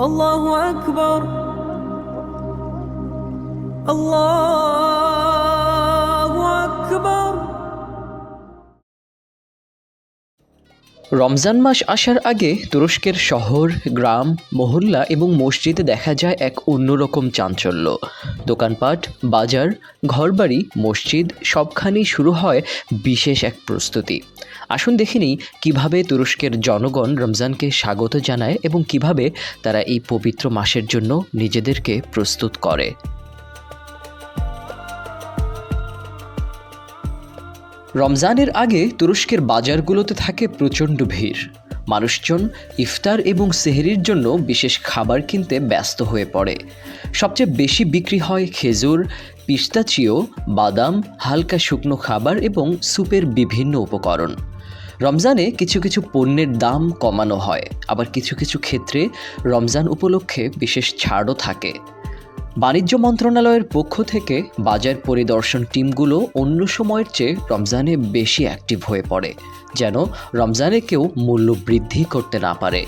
الله أكبر. الله রমজান মাস আসার আগে তুরস্কের শহর, গ্রাম, মহল্লা এবং মসজিদে দেখা যায় এক অন্যরকম চাঞ্চল্য। দোকানপাট, বাজার, ঘরবাড়ি, মসজিদ সবখানেই শুরু হয় বিশেষ এক প্রস্তুতি। আসুন দেখে নিই কীভাবে তুরস্কের জনগণ রমজানকে স্বাগত জানায় এবং কীভাবে তারা এই পবিত্র মাসের জন্য নিজেদেরকে প্রস্তুত করে। রমজানের আগে তুরস্কের বাজারগুলোতে থাকে প্রচণ্ড ভিড়। মানুষজন ইফতার এবং সেহরির জন্য বিশেষ খাবার কিনতে ব্যস্ত হয়ে পড়ে। সবচেয়ে বেশি বিক্রি হয় খেজুর, পিস্তাচিও, বাদাম, হালকা শুকনো খাবার এবং স্যুপের বিভিন্ন উপকরণ। রমজানে কিছু কিছু পণ্যের দাম কমানো হয়, আবার কিছু কিছু ক্ষেত্রে রমজান উপলক্ষে বিশেষ ছাড়ও থাকে। বাণিজ্য মন্ত্রণালয়ের পক্ষ থেকে বাজার পরিদর্শন টিমগুলো অন্য সময়ের চেয়ে রমজানে বেশি অ্যাক্টিভ হয়ে পড়ে, যেন রমজানে কেউ মূল্য বৃদ্ধি করতে না পারে।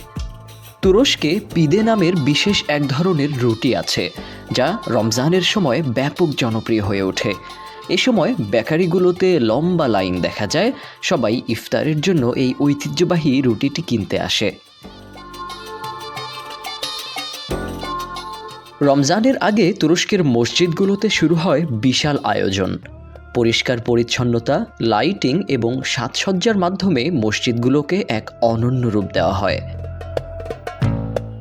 তুরস্কে পিদে নামের বিশেষ এক ধরনের রুটি আছে, যা রমজানের সময় ব্যাপক জনপ্রিয় হয়ে ওঠে। এ সময় বেকারিগুলোতে লম্বা লাইন দেখা যায়, সবাই ইফতারের জন্য এই ঐতিহ্যবাহী রুটিটি কিনতে আসে। রমজানের আগে তুরস্কের মসজিদগুলোতে শুরু হয় বিশাল আয়োজন। পরিষ্কার পরিচ্ছন্নতা, লাইটিং এবং সাজসজ্জার মাধ্যমে মসজিদগুলোকে এক অনন্য রূপ দেওয়া হয়।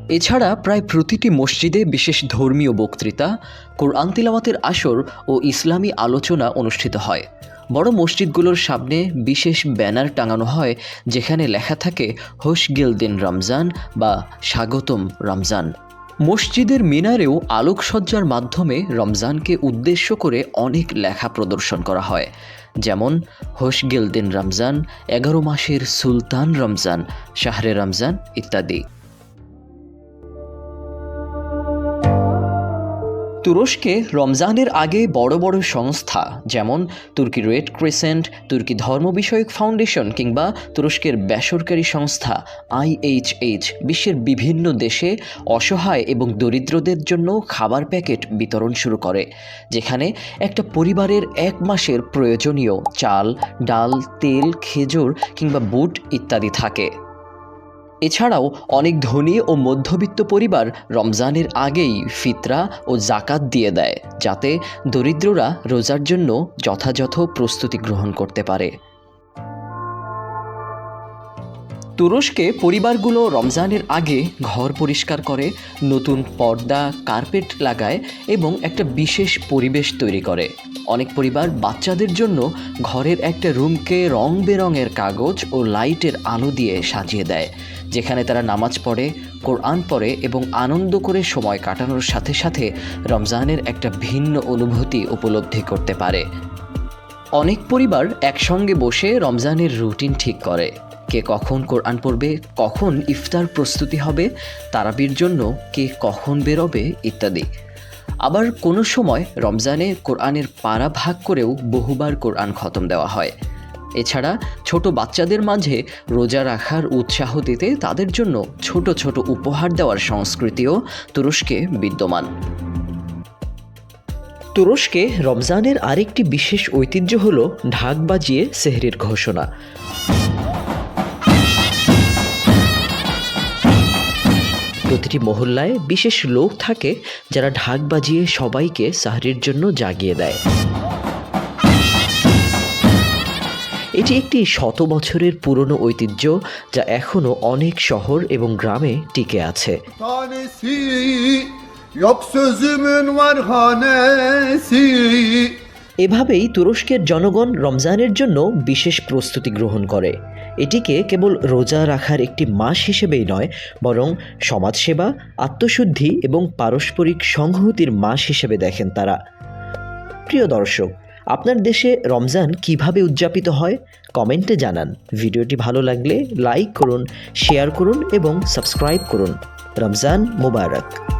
এছাড়া প্রায় প্রতিটি মসজিদে বিশেষ ধর্মীয় বক্তৃতা, কোরআন তিলাওয়াতের আসর ও ইসলামী আলোচনা অনুষ্ঠিত হয়। বড় মসজিদগুলোর সামনে বিশেষ ব্যানার টাঙানো হয়, যেখানে লেখা থাকে হোসগিল দিন রমজান বা স্বাগতম রমজান মসজিদের মিনারেও আলোকসজ্জার মাধ্যমে রমজানকে উদ্দেশ্য করে অনেক লেখা প্রদর্শন করা হয়। যেমন হোসগেল দিন রমজান এগারো মাসের সুলতান রমজান শাহরে রমজান ইত্যাদি। তুরস্কে রমজানের আগে বড় বড় সংস্থা, যেমন তুর্কি রেড ক্রিসেন্ট, তুর্কি ধর্ম বিষয়ক ফাউন্ডেশন কিংবা তুরস্কের বেসরকারি সংস্থা আইএইচএইচ বিশ্বের বিভিন্ন দেশে অসহায় এবং দরিদ্রদের জন্য খাবার প্যাকেট বিতরণ শুরু করে, যেখানে একটা পরিবারের এক মাসের প্রয়োজনীয় চাল, ডাল, তেল, খেজুর কিংবা বুট ইত্যাদি থাকে। এছাড়াও অনেক ধনী ও মধ্যবিত্ত পরিবার রমজানের আগেই ফিতরা ও জাকাত দিয়ে দেয়, যাতে দরিদ্ররা রোজার জন্য যথাযথ প্রস্তুতি গ্রহণ করতে পারে। তুরস্কে পরিবারগুলো রমজানের আগে ঘর পরিষ্কার করে, নতুন পর্দা, কার্পেট লাগায় এবং একটা বিশেষ পরিবেশ তৈরি করে। অনেক পরিবার বাচ্চাদের জন্য ঘরের একটা রুমকে রং বেরঙের কাগজ ও লাইটের আলো দিয়ে সাজিয়ে দেয়, যেখানে তারা নামাজ পড়ে, কোরআন পড়ে এবং আনন্দ করে সময় কাটানোর সাথে সাথে রমজানের একটা ভিন্ন অনুভূতি উপলব্ধি করতে পারে। অনেক পরিবার একসঙ্গে বসে রমজানের রুটিন ঠিক করে। কে কখন কোরআন পড়বে, কখন ইফতার প্রস্তুতি হবে, তারাবির জন্য কে কখন বেরোবে ইত্যাদি। আবার কোনো সময় রমজানে কোরআনের পাড়া ভাগ করেও বহুবার কোরআন খতম দেওয়া হয়। এছাড়া ছোট বাচ্চাদের মাঝে রোজা রাখার উৎসাহ দিতে তাদের জন্য ছোট ছোট উপহার দেওয়ার সংস্কৃতিও তুরস্কে বিদ্যমান। তুরস্কে রমজানের আরেকটি বিশেষ ঐতিহ্য হল ঢাক বাজিয়ে সেহরির ঘোষণা। প্রতিটি মহল্লায় বিশেষ লোক থাকে যারা ঢাক বাজিয়ে সবাইকে সাহরির জন্য জাগিয়ে দেয়। এটি একটি শত বছরের পুরনো ঐতিহ্য যা এখনও অনেক শহর এবং গ্রামে টিকে আছে। Yok sözümün var hanesi এভাবেই তুরস্কের জনগণ রমজানের জন্য বিশেষ প্রস্তুতি গ্রহণ করে। এটিকে কেবল রোজা রাখার একটি মাস হিসেবেই নয়, বরং সমাজসেবা, আত্মশুদ্ধি এবং পারস্পরিক সংহতির মাস হিসেবে দেখেন তারা। প্রিয় দর্শক, আপনার দেশে রমজান কীভাবে উদযাপিত হয়? কমেন্টে জানান। ভিডিওটি ভালো লাগলে লাইক করুন, শেয়ার করুন এবং সাবস্ক্রাইব করুন। রমজান মোবারক।